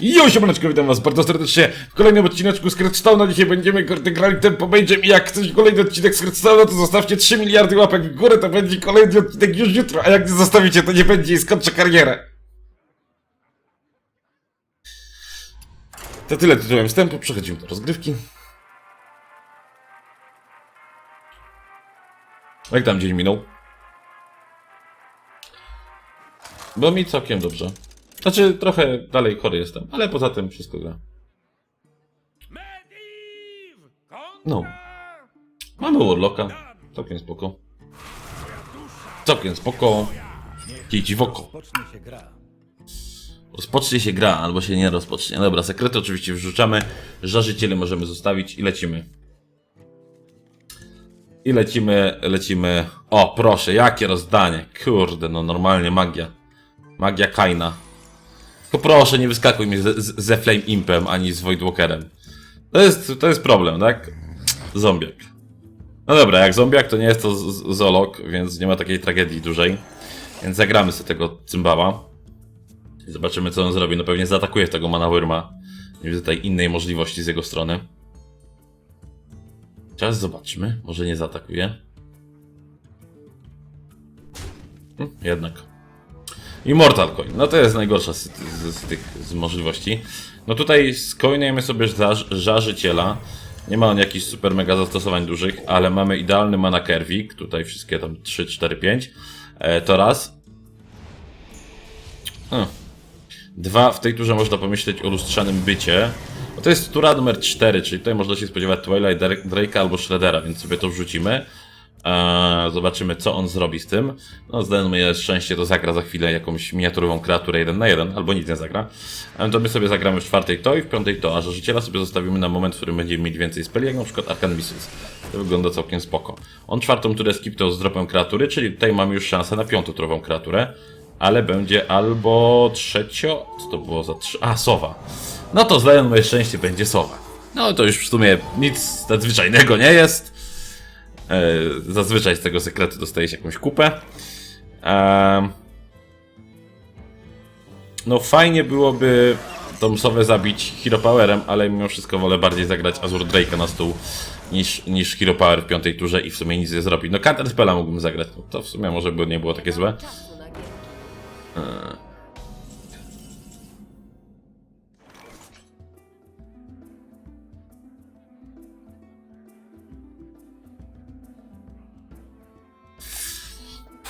Jo, siemaneczko, witam was bardzo serdecznie w kolejnym odcineczku z Hearthstone'a. Dzisiaj będziemy grali Tempo Mage'em i jak chcesz kolejny odcinek z to zostawcie 3 miliardy łapek w górę, to będzie kolejny odcinek już jutro, a jak nie zostawicie, to nie będzie i skończę karierę. To tyle tytułem wstępu, przechodzimy do rozgrywki. Jak tam dzień minął? Bo mi całkiem dobrze. Znaczy, trochę dalej chory jestem, ale poza tym wszystko gra. No. Mamy Warlocka. Całkiem spoko. Całkiem spoko. Kici w oko. Rozpocznie się gra, albo się nie rozpocznie. Dobra, sekrety oczywiście wrzucamy. Żarzyciele możemy zostawić i lecimy. I lecimy, lecimy. O, proszę, jakie rozdanie. Kurde, no normalnie magia. Magia Kaina. Tylko proszę, nie wyskakuj mi ze, ze Flame Impem ani z Voidwalkerem. To jest, to jest problem, tak? Zombiak. No dobra, jak zombiak to nie jest to z- z- zoolog, więc nie ma takiej tragedii dużej. Więc zagramy sobie tego cymbała. Zobaczymy co on zrobi. No pewnie zaatakuje tego Manawyrma. Nie widzę tutaj innej możliwości z jego strony. Teraz zobaczmy. Może nie zaatakuje. Hm, jednak. Immortal Coin. No to jest najgorsza z, z, z tych z możliwości. No tutaj skoinujemy sobie za, żarzyciela. Nie ma on jakichś super mega zastosowań dużych, ale mamy idealny mana Kerwik. Tutaj wszystkie tam 3, 4, 5. E, to raz. Hmm. Dwa, w tej turze można pomyśleć o lustrzanym bycie. Bo to jest tura numer 4, czyli tutaj można się spodziewać Twilight Drake- Drake'a albo Shreddera, więc sobie to wrzucimy. Eee, zobaczymy, co on zrobi z tym. No, zdając moje szczęście, to zagra za chwilę jakąś miniaturową kreaturę 1 na 1, albo nic nie zagra. Eee, to my sobie zagramy w czwartej to i w piątej to, a żarzyciela sobie zostawimy na moment, w którym będziemy mieć więcej speli, jak na przykład Arcan Missiles. To wygląda całkiem spoko. On czwartą turę skipnął z dropem kreatury, czyli tutaj mamy już szansę na piątą turową kreaturę. Ale będzie albo trzecio... Co to było za trzy... A, sowa. No to zdając moje szczęście będzie sowa. No to już w sumie nic nadzwyczajnego nie jest. E, zazwyczaj z tego sekretu dostaje się jakąś kupę. Ehm. no fajnie byłoby tą sowę zabić Hero Powerem, ale mimo wszystko wolę bardziej zagrać Azur Drake'a na stół niż, niż Hero Power w piątej turze i w sumie nic nie zrobi. No Counter Spella mógłbym zagrać, no, to w sumie może by nie było takie złe. czasu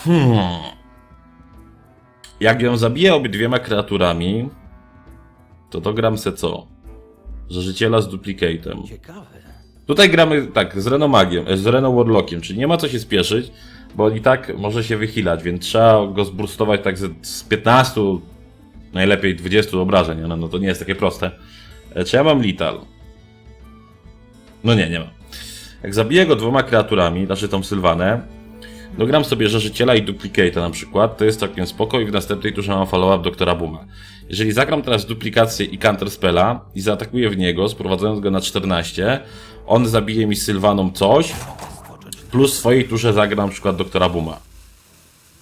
gierki. Jak ją zabiję obydwiema kreaturami, to dogram se co? Żarzyciela z duplikatem. Ciekawe. Tutaj gramy tak, z Renomagiem, e, z Reno Warlockiem, czyli nie ma co się spieszyć, bo on i tak może się wychylać, więc trzeba go zburstować tak z, z 15, najlepiej 20 obrażeń, no, no to nie jest takie proste. E, Czy ja mam Lital? No nie, nie mam. Jak zabiję go dwoma kreaturami, znaczy tą Sylwanę, dogram sobie Żarzyciela i Duplicata na przykład, to jest całkiem spoko i w następnej turze mam follow-up Doktora Booma. Jeżeli zagram teraz duplikację i Counter Spella i zaatakuję w niego, sprowadzając go na 14, on zabije mi Sylwaną coś, plus w swojej turze zagram na przykład Doktora Booma.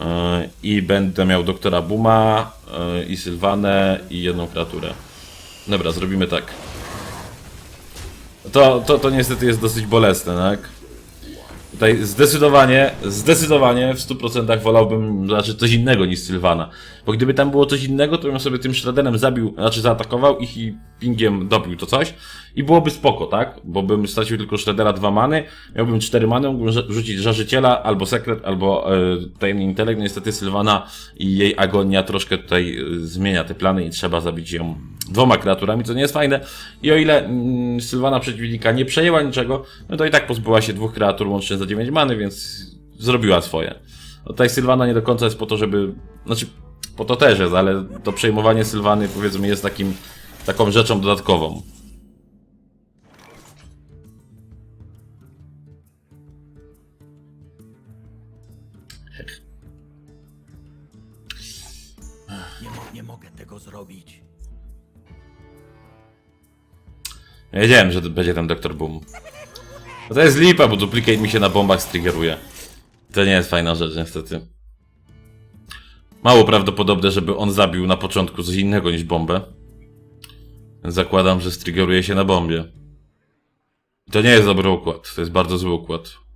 Yy, I będę miał Doktora Booma yy, i Sylwanę i jedną kreaturę. Dobra, zrobimy tak. To, to, to niestety jest dosyć bolesne, tak? Tutaj zdecydowanie, zdecydowanie w 100% wolałbym znaczy coś innego niż Sylwana. Bo gdyby tam było coś innego, to bym sobie tym Shredderem zabił, znaczy zaatakował ich i pingiem dobił to coś i byłoby spoko, tak? Bo bym stracił tylko Shreddera dwa many, miałbym cztery many, mógłbym rzucić Żarzyciela, albo Sekret, albo e, Tajemny Intelekt. No Niestety Sylwana i jej agonia troszkę tutaj e, zmienia te plany i trzeba zabić ją dwoma kreaturami, co nie jest fajne. I o ile mm, Sylwana przeciwnika nie przejęła niczego, no to i tak pozbyła się dwóch kreatur łącznie za 9 many, więc zrobiła swoje. No tutaj Sylwana nie do końca jest po to, żeby... Znaczy, po to też jest, ale to przejmowanie Sylwany powiedzmy jest takim, taką rzeczą dodatkową. Wiedziałem, że będzie ten Dr. Boom. To jest lipa, bo duplicate mi się na bombach striggeruje. To nie jest fajna rzecz, niestety. Mało prawdopodobne, żeby on zabił na początku coś innego niż bombę. Zakładam, że striggeruje się na bombie. I to nie jest dobry układ, to jest bardzo zły układ.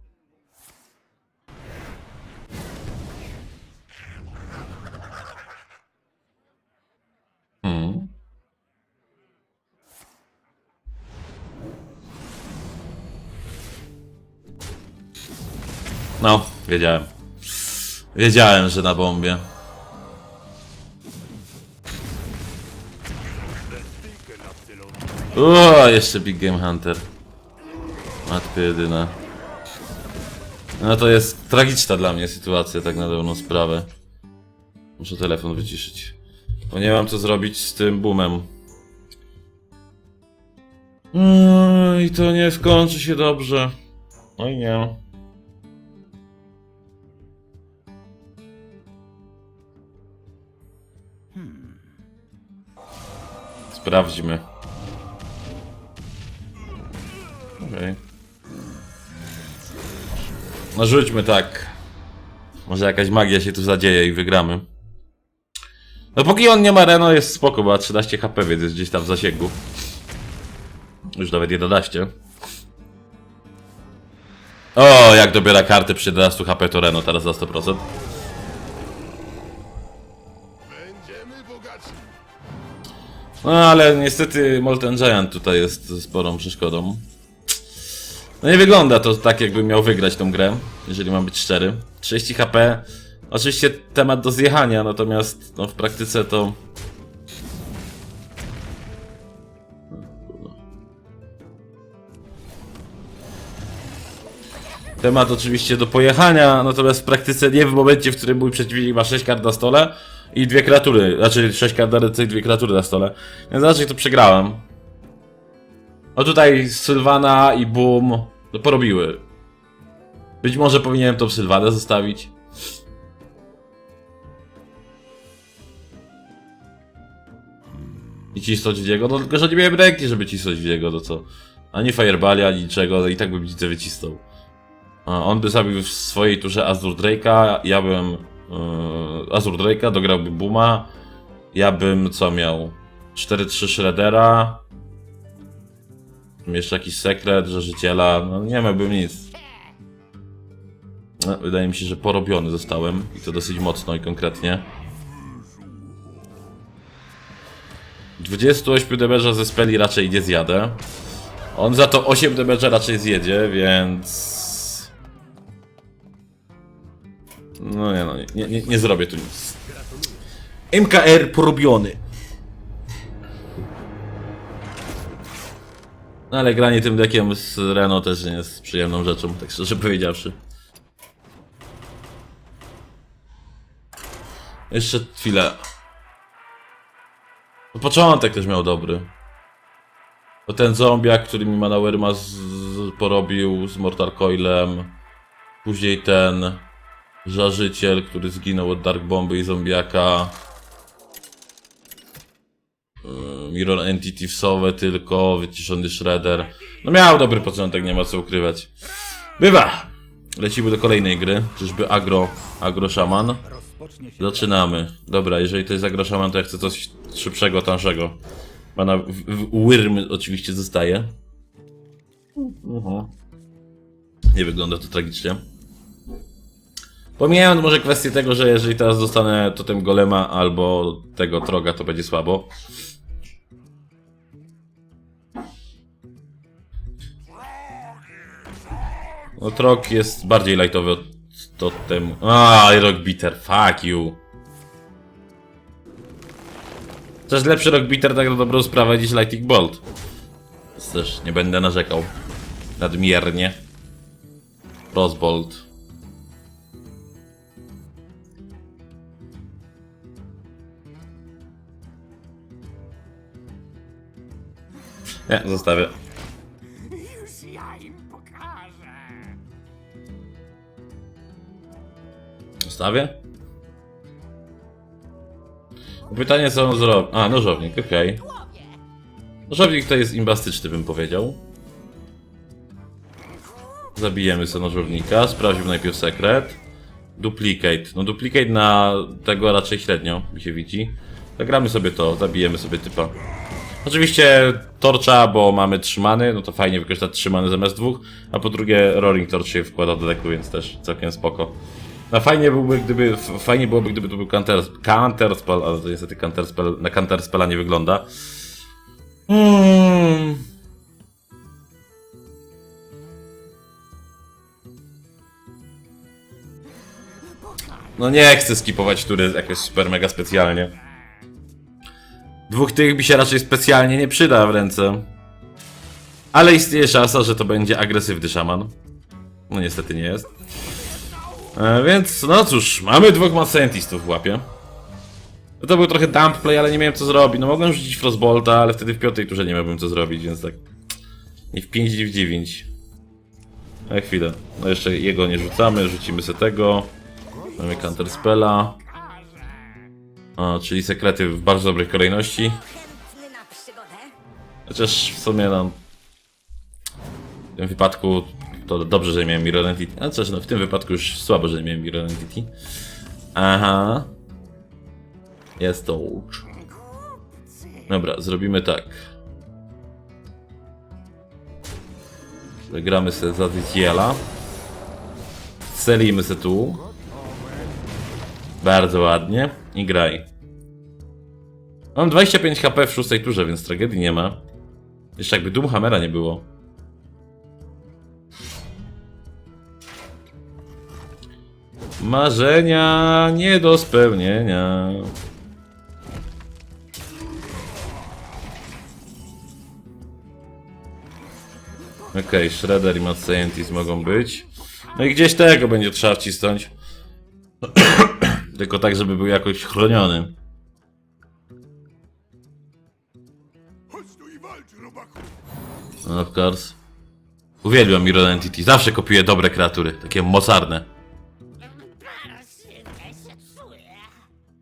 No, wiedziałem. Wiedziałem, że na bombie. O, jeszcze Big Game Hunter. Matko jedyna. No to jest tragiczna dla mnie sytuacja, tak na dobrą sprawę. Muszę telefon wyciszyć. Bo nie mam co zrobić z tym boomem. No i to nie skończy się dobrze. Oj nie. Sprawdźmy. Okej. No rzućmy tak. Może jakaś magia się tu zadzieje i wygramy. No póki on nie ma Reno jest spoko, bo ma 13 HP, więc jest gdzieś tam w zasięgu. Już nawet 11. O, jak dobiera karty przy 11 HP to Reno teraz za 100%. No ale niestety Molten Giant tutaj jest sporą przeszkodą. No nie wygląda to tak, jakby miał wygrać tą grę, jeżeli mam być szczery. 30 HP, oczywiście temat do zjechania, natomiast no, w praktyce to... Temat oczywiście do pojechania, natomiast w praktyce nie w momencie, w którym mój przeciwnik ma 6 kart na stole i dwie kreatury, znaczy 6 kart na ręce i dwie kreatury na stole. Więc raczej to przegrałem. No tutaj Sylwana i Boom no porobiły. Być może powinienem tą Sylwanę zostawić. I cisnąć w niego, no tylko że nie miałem ręki, żeby cisnąć w niego, to co? Ani Fireballi, ani niczego, no i tak bym nic nie wycisnął. On by zabił w swojej turze Azur Drake'a, ja bym... Yy, Azur Drake'a, dograłby Booma. Ja bym co miał? 4-3 Shreddera. Jeszcze jakiś sekret, że życiela. No nie miałbym nic. No, wydaje mi się, że porobiony zostałem. I to dosyć mocno i konkretnie. 28 damage'a ze speli raczej nie zjadę. On za to 8 damage'a raczej zjedzie, więc... No nie no, nie, nie, nie zrobię tu nic. MKR porobiony. No ale granie tym deckiem z Renault też nie jest przyjemną rzeczą, tak szczerze powiedziawszy. Jeszcze chwilę. Początek też miał dobry. Bo ten zombiak, który mi z, porobił z Mortal Coilem. Później ten żarzyciel, który zginął od Dark Bomby i zombiaka. Yy, Mirror Entity w Sowę tylko, wyciszony Shredder. No miał dobry początek, nie ma co ukrywać. Bywa! Lecimy do kolejnej gry. Czyżby Agro, Agro Shaman? Zaczynamy. Dobra, jeżeli to jest Agro Shaman, to ja chcę coś szybszego, tańszego. Pana Wyrm oczywiście zostaje. Mhm. Nie wygląda to tragicznie. Pomijając może kwestię tego, że jeżeli teraz dostanę totem golema albo tego troga, to będzie słabo. No trog jest bardziej lightowy od totemu. A, rock bitter, fuck you. Też lepszy rock bitter tak na dobrą sprawę niż lightning bolt. Też nie będę narzekał. Nadmiernie. Frostbolt. Nie, zostawię. Już ja im pokażę. Zostawię? Pytanie co on zrobi. A, nożownik, okej. Nożownik to jest imbastyczny, bym powiedział. Zabijemy sobie nożownika, sprawdźmy najpierw sekret. Duplicate. No duplicate na tego raczej średnio, mi się widzi. Zagramy sobie to, zabijemy sobie typa. Oczywiście torcza, bo mamy trzymany, no to fajnie wykorzystać trzymany zamiast dwóch, a po drugie rolling torch się wkłada do deku, więc też całkiem spoko. No fajnie byłoby, gdyby, fajnie byłoby, gdyby to był counter, counter spell, ale to niestety counter spell, na counter spella nie wygląda. Hmm. No nie chcę skipować tury jakoś super mega specjalnie. Dwóch tych mi się raczej specjalnie nie przyda w ręce. Ale istnieje szansa, że to będzie agresywny szaman. No niestety nie jest. E, więc, no cóż, mamy dwóch Mad Scientistów w łapie. To był trochę dump play, ale nie miałem co zrobić. No mogłem rzucić Frostbolta, ale wtedy w piątej turze nie miałbym co zrobić, więc tak... Nie w 5, nie w 9. A chwilę. No jeszcze jego nie rzucamy, rzucimy sobie tego. Mamy Counter Spella. O, czyli sekrety w bardzo dobrej kolejności. Chociaż w sumie no... W tym wypadku to dobrze, że miałem Mirror Entity. A coś, no w tym wypadku już słabo, że miałem Mirror Entity. Aha. Jest to łódź. Dobra, zrobimy tak. Gramy sobie za Zitiela. Celimy se tu. Bardzo ładnie. I graj. Mam 25 HP w szóstej turze, więc tragedii nie ma. Jeszcze jakby Doomhammera nie było. Marzenia nie do spełnienia. Okej, okay, Shredder i Mad Scientist mogą być. No i gdzieś tego będzie trzeba wcisnąć. Tylko tak, żeby był jakoś chroniony. No, of course. Uwielbiam Mirror Entity. Zawsze kopiuję dobre kreatury. Takie mocarne.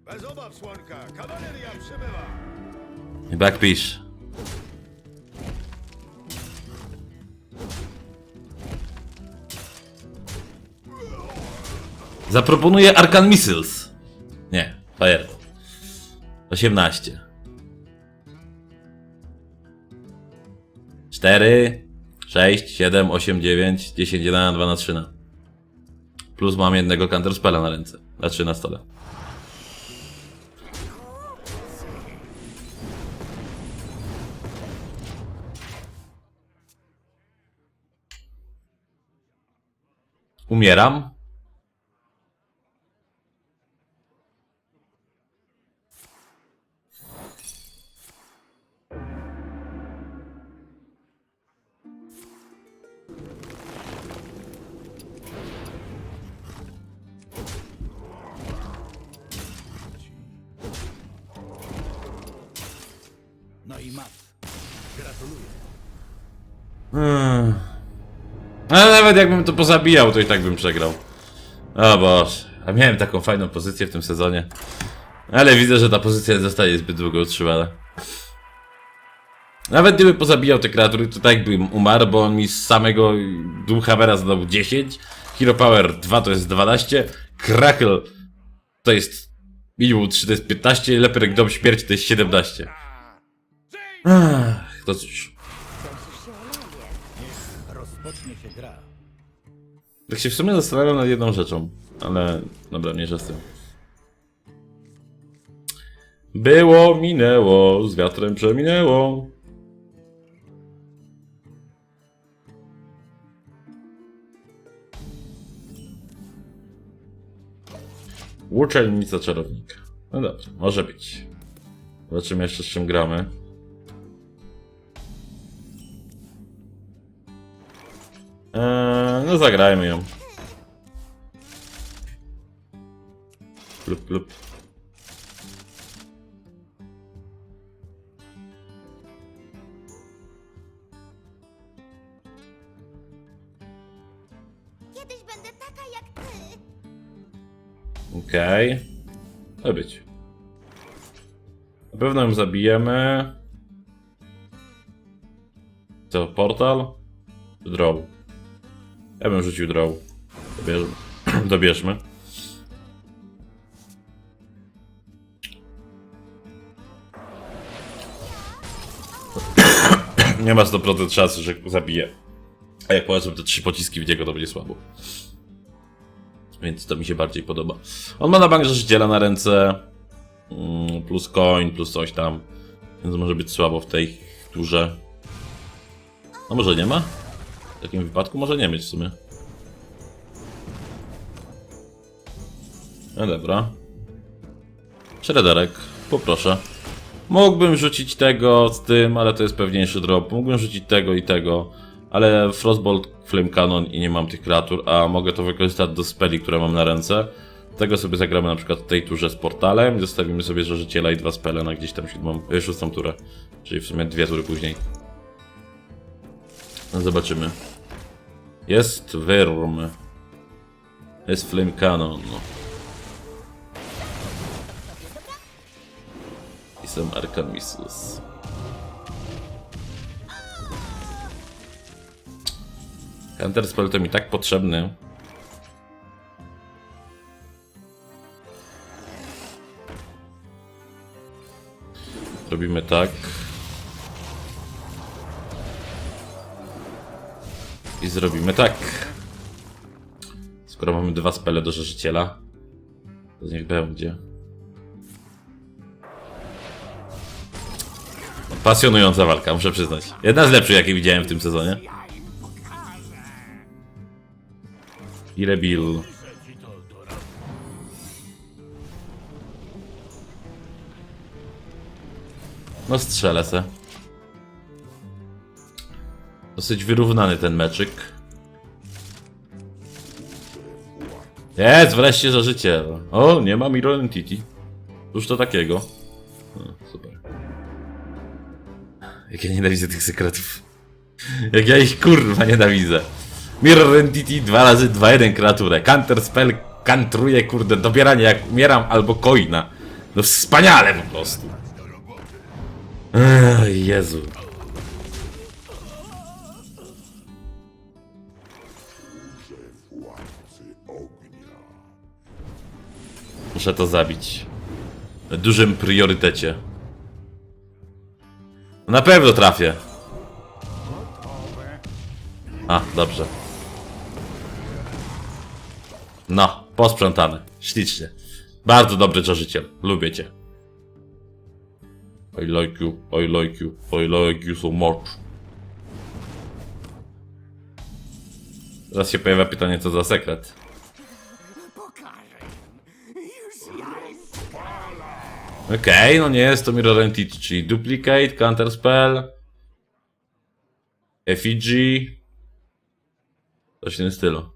Bez obaw, słonka! Kawaleria przybywa! I Backpish. Zaproponuję Arcan Missiles. Nie, Fire. 18. 4, 6, 7, 8, 9, 10, 11, 2 na 3 na. Plus mam jednego counterspella na ręce. Znaczy na stole. Umieram. Ale nawet jakbym to pozabijał, to i tak bym przegrał. O Boże. A miałem taką fajną pozycję w tym sezonie. Ale widzę, że ta pozycja nie zostaje zbyt długo utrzymana. Nawet gdyby pozabijał te kreatury, to tak bym umarł, bo on mi z samego Doomhammera zadał 10, Hero Power 2 to jest 12, Crackle to jest minimum 3 to jest 15, Leperek Dom Śmierci to jest 17. Ach, to cóż. Tak się w sumie zastanawiam nad jedną rzeczą, ale dobra, mniejsza z tym. Było, minęło, z wiatrem przeminęło. Łuczelnica czarownika. No dobrze, może być. Zobaczymy jeszcze z czym gramy. Eee, no zagrajmy ją. Plup, plup. Kiedyś będę taka jak ty. Okej. Okay. być. Na pewno ją zabijemy. Co, portal? Draw. Ja bym rzucił draw. Dobierz... Dobierzmy. nie ma 100% szansy, że zabije. A jak polecą te trzy pociski w niego, to będzie słabo. Więc to mi się bardziej podoba. On ma na bank żarzyciela na ręce. mm, Plus coin, plus coś tam. Więc może być słabo w tej turze. A może nie ma? W takim wypadku może nie mieć w sumie. No dobra. Shredderek, poproszę. Mógłbym rzucić tego z tym, ale to jest pewniejszy drop. Mógłbym rzucić tego i tego, ale Frostbolt, Flame Cannon i nie mam tych kreatur, a mogę to wykorzystać do speli, które mam na ręce. Tego sobie zagramy na przykład w tej turze z portalem i zostawimy sobie żarzyciela i dwa spele na gdzieś tam siódmą, e, szóstą turę. Czyli w sumie dwie tury później. No zobaczymy. Jest Wyrm. Jest Flame Cannon. I są Archamisus. Counter spell to mi tak potrzebny. Robimy tak. I zrobimy tak. Skoro mamy dwa spele do żarzyciela, to niech będzie. Pasjonująca walka, muszę przyznać. Jedna z lepszych, jakie widziałem w tym sezonie. Ile Bill? No strzelę se. Dosyć wyrównany ten meczyk. Jest, wreszcie za życie. O, nie ma Mirror Entity. Cóż to takiego? O, super. Jak ja nienawidzę tych sekretów. Jak ja ich kurwa nienawidzę. Mirror Entity 2 razy 2 1 kreaturę. Counter spell kantruje kurde dobieranie jak umieram albo coina. No wspaniale po prostu. Ech, Jezu. Muszę to zabić. Na dużym priorytecie. Na pewno trafię. A, dobrze. No, posprzątane. Ślicznie. Bardzo dobry żarzyciel. Lubię cię. I like you, I like you, I like you so much. Teraz się pojawia pytanie, co za sekret. Okej, no nie jest to Mirror Entity, Duplicate, Counter Spell, Effigy, coś w tym stylu.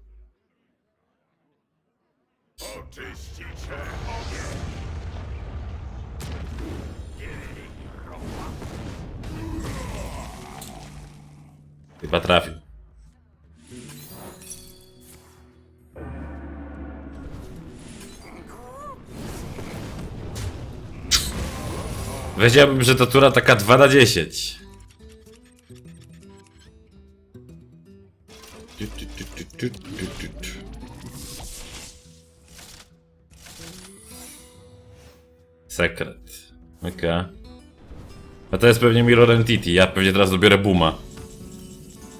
Chyba trafił. Wiedziałbym, że to tura taka 2 na 10. Tu, tu, tu, tu, tu, tu, tu, tu. Sekret. Okej. A to jest pewnie Mirror Entity. Ja pewnie teraz dobiorę Booma.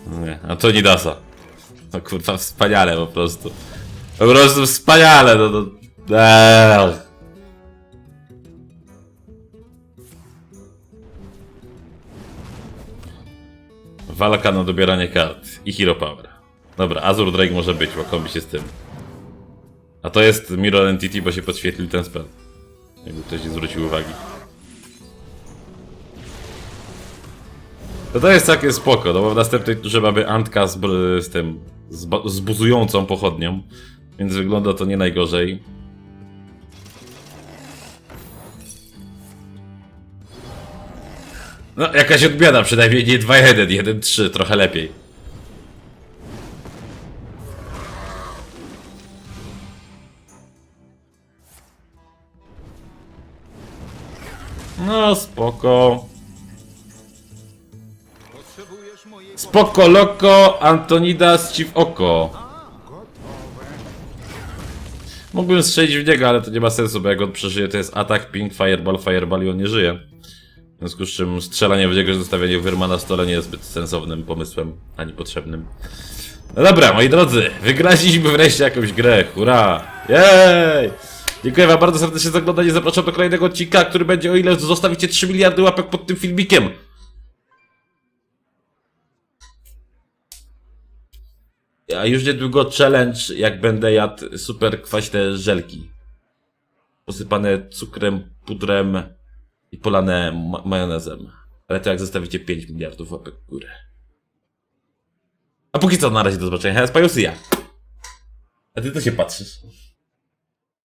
Nie, a to Nidasa. No kurwa, wspaniale po prostu. Po prostu wspaniale, no to... Eee. Walka na dobieranie kart i Hero Power. Dobra, Azur Drake może być, bo kombi się z tym. A to jest Mirror Entity, bo się podświetlił ten spell. Jakby ktoś nie zwrócił uwagi. To to jest całkiem spoko, no bo w następnej turze mamy Antka z, z tym, z, z buzującą pochodnią, więc wygląda to nie najgorzej. No, jakaś odmiana, przynajmniej nie 2-1, 1-3, trochę lepiej. No, spoko. Spoko loko, Antonidas ci w oko. Mógłbym strzelić w niego, ale to nie ma sensu, bo jak on przeżyje, to jest atak, ping, fireball, fireball i on nie żyje. Związku z czym strzelanie w niego, że zostawianie wyrma na stole nie jest zbyt sensownym pomysłem, ani potrzebnym. No dobra, moi drodzy, wygraliśmy wreszcie jakąś grę, hurra! Jej! Dziękuję wam bardzo serdecznie za oglądanie, zapraszam do kolejnego odcinka, który będzie o ile zostawicie 3 miliardy łapek pod tym filmikiem. A już niedługo challenge, jak będę jadł super kwaśne żelki. Posypane cukrem, pudrem i polane ma majonezem. Ale to jak zostawicie 5 miliardów łapek w górę. A póki co, na razie do zobaczenia. Hej, ja. A ty to się patrzysz.